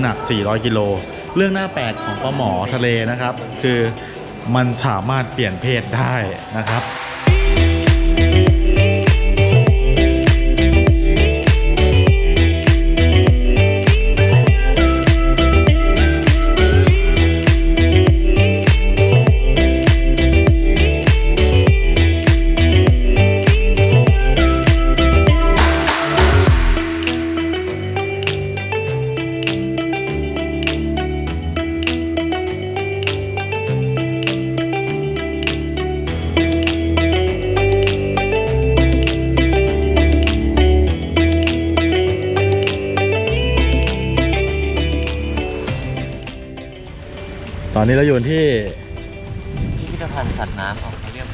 ำหนัก 400 กิโล เรื่องหน้าแปลกของปลาหมอทะเลนะครับ คือมันสามารถเปลี่ยนเพศได้นะครับ นนี้เราอยู่ที่พิพิธภัณฑ์สัตว์น้ำของเขาเรียก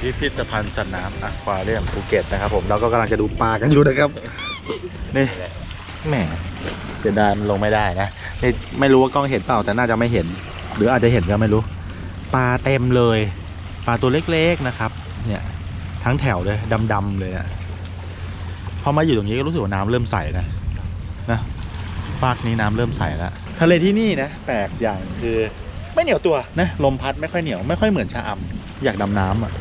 พิพิธภัณฑ์สัตว์น้ำอควาเรียมภูเก็ตนะครับผมเราก็กำลังจะดูปลากันอยู่นะครับ นี่แหมเสียดายมันลงไม่ได้นะนี่ไม่รู้ว่ากล้องเห็นเปล่าแต่น่าจะไม่เห็น หรืออาจจะเห็นก็ไม่รู้ ปลาเต็มเลย ปลาตัวเล็กๆนะครับ เนี่ย ทั้งแถวเลยดำๆเลยอะพอมาอยู่ตรงนี้ก็รู้สึกว่าน้ำเริ่มใสนะนะฟากนี้น้ำเริ่มใสแล้ว ทะเลที่นี่นะแปลกอย่างคือ ไม่เหนียวตัวนะลมพัดไม่ค่อยเหนียวไม่ค่อยเหมือนชะอำอยากดำน้ำอะ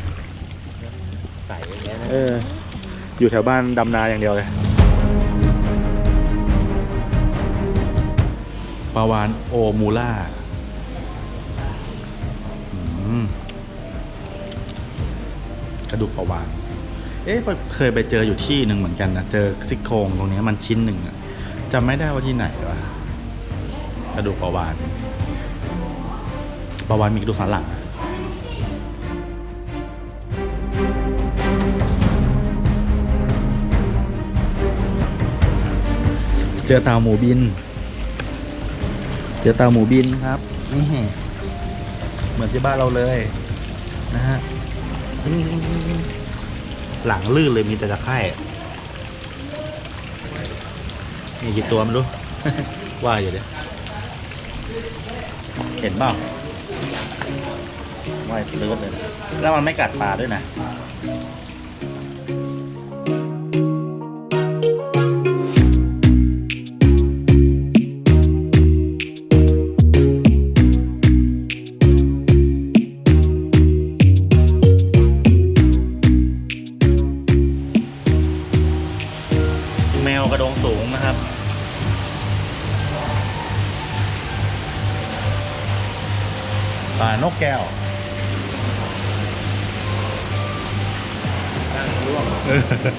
ใสอย่างเงี้ยนะเออ อยู่แถวบ้านดำนาอย่างเดียวเลยปลาวานโอมูล่าอืมกระดูกปลาวาน เอ๊ะเคยไปเจออยู่ที่หนึ่งเหมือนกันนะเจอซี่โครงตรงเนี้ยมันชิ้นหนึ่งอะจำไม่ได้ว่าที่ไหนวะก ระดูกปลาวานปลาวานมีกระดูกสันหลังเจอเต่าหมูบิน เจอเต่าหมูบินครับนี่เหมือนที่บ้านเราเลย นะฮะหลังลื่นเลยมีแต่ตะไคร่มีกี่ตัวไม่รู้ ว่าอยู่เดี๋ย เห็นเปล่าว่ายเลือดเลย แล้วมันไม่กัดปลาด้วยนะ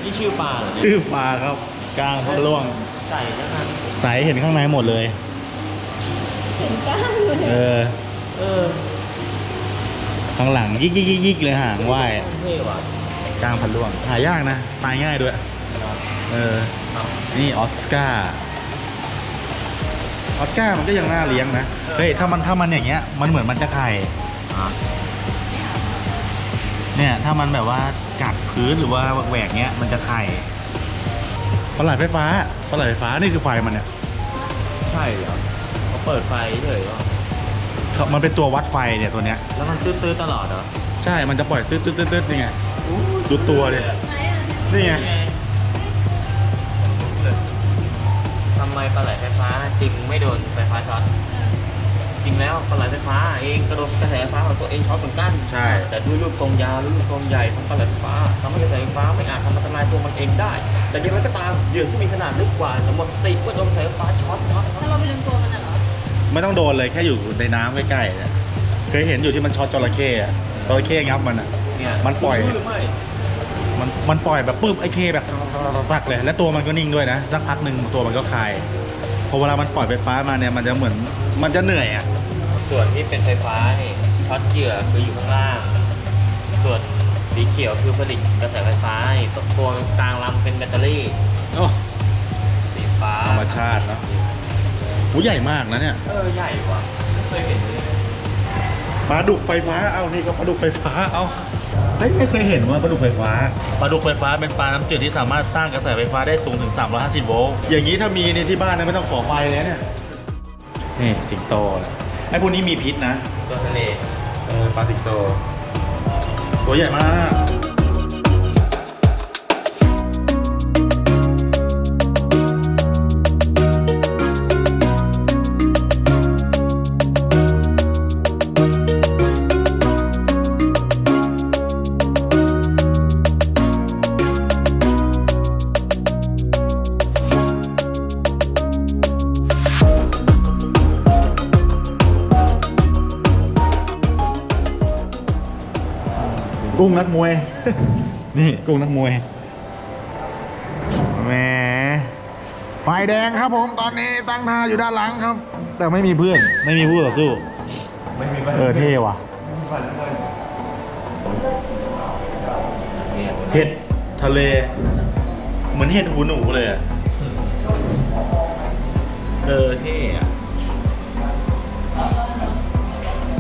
นี่ชื่อปลาเหรอชื่อปลาครับกลางพะล่วงใส่แล้วกันใสเห็นข้างในหมดเลย เห็นก้างเลยเออ เออข้างหลังยิกยิกยิกยิกเลยหางว่ายเท่ว่ะกลางพันล่วงหายากนะตายง่ายด้วย เออ นี่ออสการ์ออสการ์มันก็ยังน่าเลี้ยงนะ เฮ้ยถ้ามันถ้ามันอย่างเงี้ยมันเหมือนมันจะไข่อะ เนี่ยถ้ามันแบบว่ากัดพื้นหรือว่าแหวกเงี้ยมันจะไข่ปลาไหลไฟฟ้าปลาไหลไฟฟ้านี่คือไฟมันเนี่ยใช่เหรอเขาเปิดไฟเฉยว่ะเขามันเป็นตัววัดไฟเนี่ยตัวเนี้ยแล้วมันตื้อๆตลอดเหรอใช่มันจะปล่อยตืดตืดตืดตืดนี่ไงดูตัวเลยไหนอะนี่ไงทำไมปลาไหลไฟฟ้าจึงไม่โดนไฟฟ้าช็อตจ ริงแล้วปลาไหลไฟฟ้าเองกระโดนกระแสไฟฟ้าของตัวเองช็อตเหมือนกันใช่ แต่ด้วยรูปทรงยาวหรือรูปทรงใหญ่ของปลาไหลไฟฟ้าทำให้กระแสไฟฟ้าไม่อาจทำอันตรายตัวมันเองได้ แต่อย่างไรก็ตามเหยื่อที่มีขนาดเล็กกว่าจะหมดสติเมื่อโดนกระแสไฟฟ้าช็อตช็อตช็อถ้าตเราไปดึงตัวมันน่ะเหรอไม่ต้องโดนเลยแค่อยู่ในน้ำใกล้ๆเนี่ยเคยเห็นอยู่ที่มันช็อตจระเข้อะจระเข้งับมันอะเนี่ยมันปล่อยหรือไม่มันมันปล่อยแบบปุ๊บไอ้เคแบบตักเลย และตัวมันก็นิ่งด้วยนะสักพักหนึ่งตัวมันก็คลายพอเวลามันปล่อยไฟฟ้ามาเนี่ยมันจะเหมือนมันจะเหนื่อยอะ ส่วนที่เป็นไฟฟ้านี่ช็อตเหยื่อคืออยู่ข้างล่าง ส่วนสีเขียวคือผลิตกระแสไฟฟ้านี่ตัวกลางลำเป็นแบตเตอรี่ โอ้สีฟ้าธรรมชาติเนอะ หูใหญ่มากนะเนี่ย เออใหญ่กว่าไม่เคยเห็นเลยปลาดุกไฟฟ้า เอานี่ก็ปลาดุกไฟฟ้า เอาเฮ้ยไม่เคยเห็นว่าปลาดุกไฟฟ้า ปลาดุกไฟฟ้าเป็นปลาน้ำจืดที่สามารถสร้างกระแสไฟฟ้าได้สูงถึง 350 โวลต์ อย่างนี้ถ้ามีในที่บ้านเนี่ยไม่ต้องขอไฟเลยเนี่ย นี่สิงโตนะ ไอ้พวกนี้มีพิษนะ ตัวทะเล เออปลาสิงโต ตัวใหญ่มาก กุ้งนักมวย นี่กุ้งนักมวยแหมไฟแดงครับผมตอนนี้ตั้งท่าอยู่ด้านหลังครับ แต่ไม่มีเพื่อนไม่มีผู้ต่อสู้ไม่มีเออเท่ว่ะเนี่ยเห็ดทะเล เหมือนเห็ดหูหนูเลยอะเออเท่อะ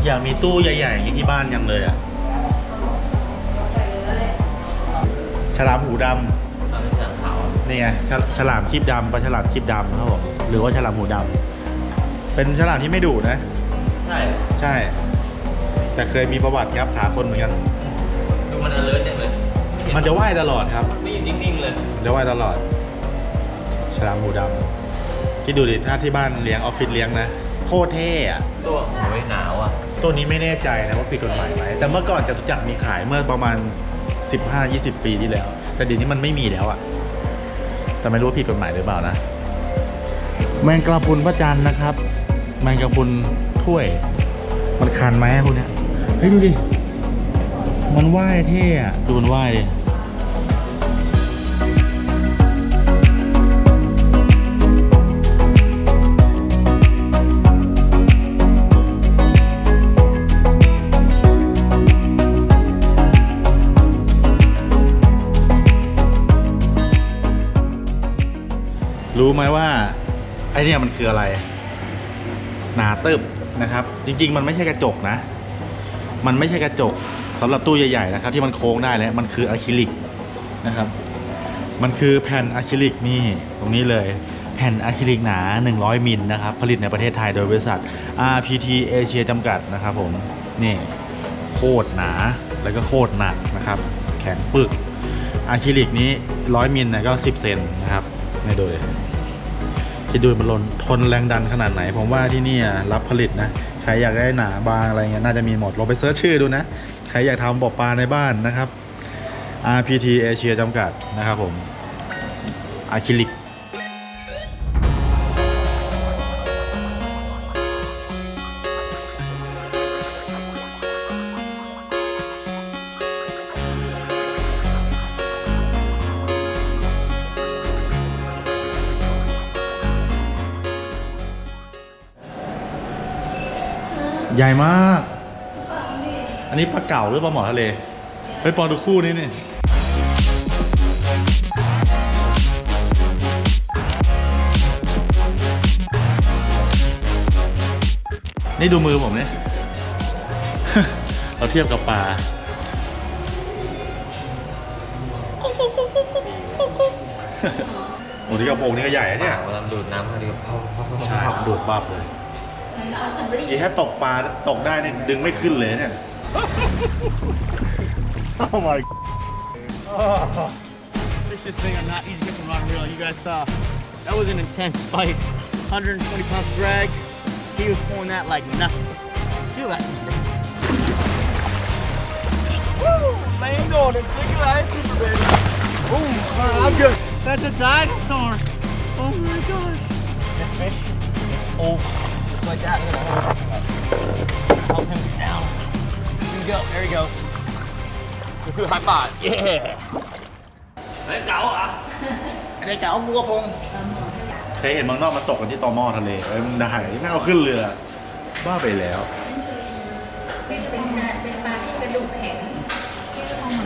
อยากมีตู้ใหญ่ๆอย่างนี้ที่บ้านยังเลยอะ ฉลามหูดตอนนี้ฉลามขาวอะำนี่ไงฉลฉลามครีบดำปลาฉลามครีบดำครับผมหรือว่าฉลามหูดำเป็นฉลามที่ไม่ดุนะ ใช่ ใช่ แต่เคยมีประวัติงับขาคนเหมือนกัน ดูมัน alert จังเลยมันจะว่ายตลอดครับ ไม่อยู่นิ่งๆเลยจะว่ายตลอด ฉลามหูดำคิดดูดิถ้าที่บ้านเลี้ยงออฟฟิศเลี้ยงนะ โคตรเท่อะตัวโอ้ยหนาวอะ ตัวนี้ไม่แน่ใจนะว่าผิดกฎหมายไหมแต่เมื่อก่อนจตุจักรมีขายเมื่อประมาณ 15-20 ปีที่แล้ว แต่เดี๋ยวนี้มันไม่มีแล้วอะแต่ไม่รู้ว่าผิดกฎหมายหรือเปล่านะ แมงกระพุนพระจันทร์นะครับ แมงกระพุนถ้วย มันคันไหมคุณเนี่ยเฮ้ยดูดิ มันว่ายเท่อะดูมันว่ายดิ เนี่ยมันคืออะไร หนาตึบนะครับ จริง ๆ มันไม่ใช่กระจกนะ มันไม่ใช่กระจกสำหรับตู้ใหญ่ๆนะครับ ที่มันโค้งได้แล้วมันคืออะคริลิกนะครับ มันคือแผ่นอะคริลิกนี่ตรงนี้เลยแผ่นอะคริลิกหนา 100 มิลนะครับ ผลิตในประเทศไทยโดยบริษัท RPT Asia จำกัดนะครับผม นี่โคตรหนาแล้วก็โคตรหนักนะครับ แข็งปึกอะคริลิกนี้ 100 มิลนะก็ 10 เซนนะครับไม่โดย คิดดูมันลนทนแรงดันขนาดไหน ผมว่าที่นี่รับผลิตนะ ใครอยากได้หนาบางอะไรเงี้ยน่าจะมีหมดลองไปเสิร์ชชื่อดูนะ ใครอยากทำบ่อปลาในบ้านนะครับ RPT Asia จำกัดนะครับผมอะคริลิก ใหญ่มาก อันนี้ปลาเก่าหรือปลาหมอทะเลไปปอดูคู่นี้นี่นี่ดูมือผมเนี่ยเราเทียบกับปลาโอ้ที่กระโปรงนี่ก็ใหญ่อะเนี่ยเวลาดูดน้ำเขาดีก็เข้าเข้าเข้าใช่เข้าดูดบับเลย เอาสำลี นี่ถ้าตกปลาตกได้เนี่ยดึงไม่ขึ้นเลยเนี่ย Oh my It's just thing I'm not easy to get from rod and reel. You guys saw that was an intense fight. 120 pounds drag. He was pulling that like nothing. Feel that. Woo! Man, going and think of that super baby. Oh, I'm good. That's a dinosaur. Oh my gosh. This fish is old. Just like that. Help him down. Here we go. There he goes. ก็คือหายป่าเย้ไอ้เก๋าอะไอ้เก๋าบัวพงเคยเห็นเมืองนอกมาตกกันที่ตอมอทะเลเอ้ยมึงได้ไม่เอาขึ้นเรือ บ้าไปแล้ว เป็นเป็นนาเป็นปลาที่กระดูกแข็ง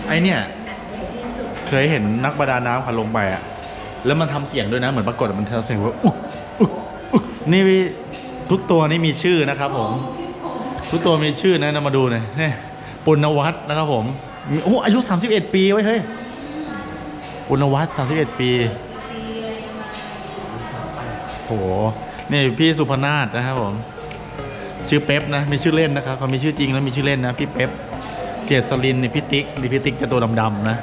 ไอเนี่ย หนักใหญ่ที่สุดเคยเห็นนักประดาน้ำขันลงไปอะแล้วมันทำเสียงด้วยนะ เหมือนปรากฏมันทำเสียงว่าอุ๊กอุ๊กอุ๊กนี่ ทุกตัวนี่มีชื่อนะครับผม ทุกตัวมีชื่อนะนำมาดูหน่อยนี่ปุณวัฒน์นะครับผมโอ้อายุ 31 ปีไว้ยเฮ้ยปุณวัฒน์31 ปีโหนี่พี่สุพนาศนะครับผม ชื่อเป๊ปนะมีชื่อเล่นนะครับเขามีชื่อจริงแล้วมีชื่อเล่นนะพี่เป๊ปเจษลินนี่พี่ติ๊กนี่พี่ติ๊กจะตัวดำๆนะ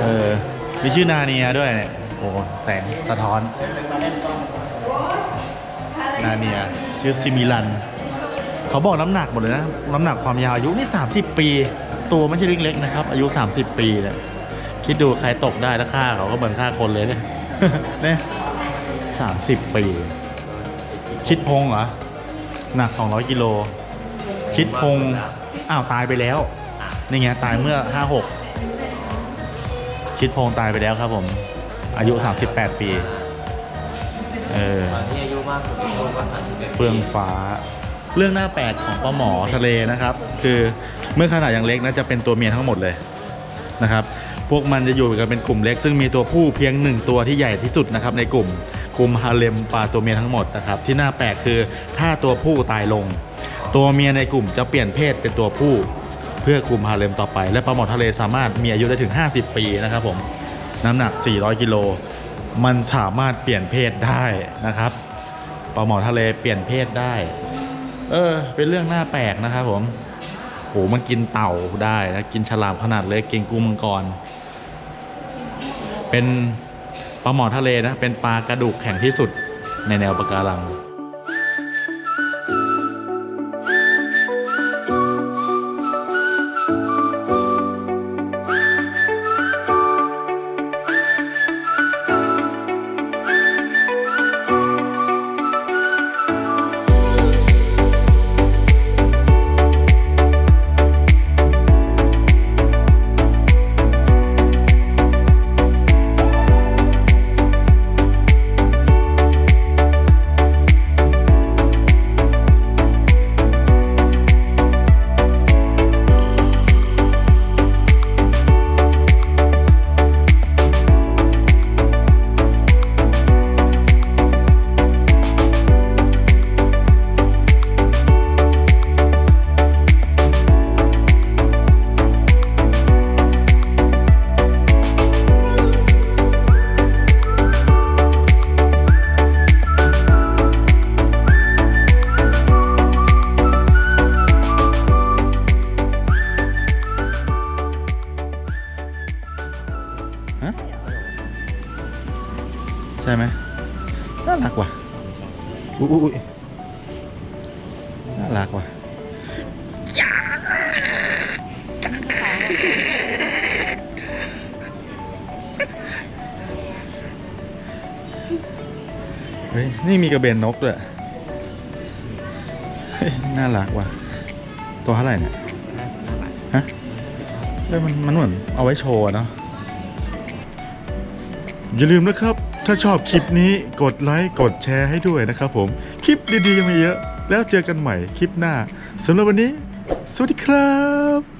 เออมีชื่อนาเนียด้วยเนี่ยโอ้แสงสะท้อน นาเนียชื่อซิมิลัน เขาบอกน้ำหนักหมดเลยนะ น้ำหนักความยาวอายุนี่ 30 ปี ตัวไม่ใช่เล็กๆนะครับ อายุ 30 ปีเนี่ยคิดดูใครตกได้แล้วฆ่าเขาก็เหมือนฆ่าคนเลยเนี่ยเนี่ยสามสิบปี ชิดพงเหรอ หนัก 200กิโล ชิดพง อ้าว ตายไปแล้ว นี่ไง ตายเมื่อ 56 ชิดพงตายไปแล้วครับผม อายุ 38 ปี เออตอนที่อายุมากสุด เฟืองฟ้า เรื่องหน้าแปลกของปลาหมอทะเลนะครับ คือเมื่อขนาดยังเล็กนะจะเป็นตัวเมียทั้งหมดเลยนะครับ พวกมันจะอยู่กันเป็นกลุ่มเล็ก ซึ่งมีตัวผู้เพียงหนึ่งตัวที่ใหญ่ที่สุดนะครับในกลุ่มกลุ่มฮาเลมปลาตัวเมียทั้งหมดนะครับ ที่น่าแปลกคือถ้าตัวผู้ตายลง ตัวเมียในกลุ่มจะเปลี่ยนเพศเป็นตัวผู้ เพื่อคุมฮาเลมต่อไป และปลาหมอทะเลสามารถมีอายุได้ถึง 50 ปีนะครับผมน้ำหนัก 400 กิโล มันสามารถเปลี่ยนเพศได้นะครับ ปลาหมอทะเลเปลี่ยนเพศได้ เออ เป็นเรื่องน่าแปลกนะครับผมโหมันกินเต่าได้นะกินฉลามขนาดเล็กกินกุ้งมังกร เป็นปลาหมอทะเลนะ เป็นปลากระดูกแข็งที่สุดในแนวปะการัง น่ารักว่ะเฮ้ย นี่มีกระเบนนกด้วยเฮ้ยน่ารักว่ะ ตัวเท่าไหร่เนี่ย ฮะเฮ้ยมันมันเหมือนเอาไว้โชว์เนาะ อย่าลืมนะครับ ถ้าชอบคลิปนี้กดไลค์ กดแชร์ให้ด้วยนะครับผม คลิปดีๆยังมีเยอะ แล้วเจอกันใหม่คลิปหน้าสำหรับวันนี้ สวัสดีครับ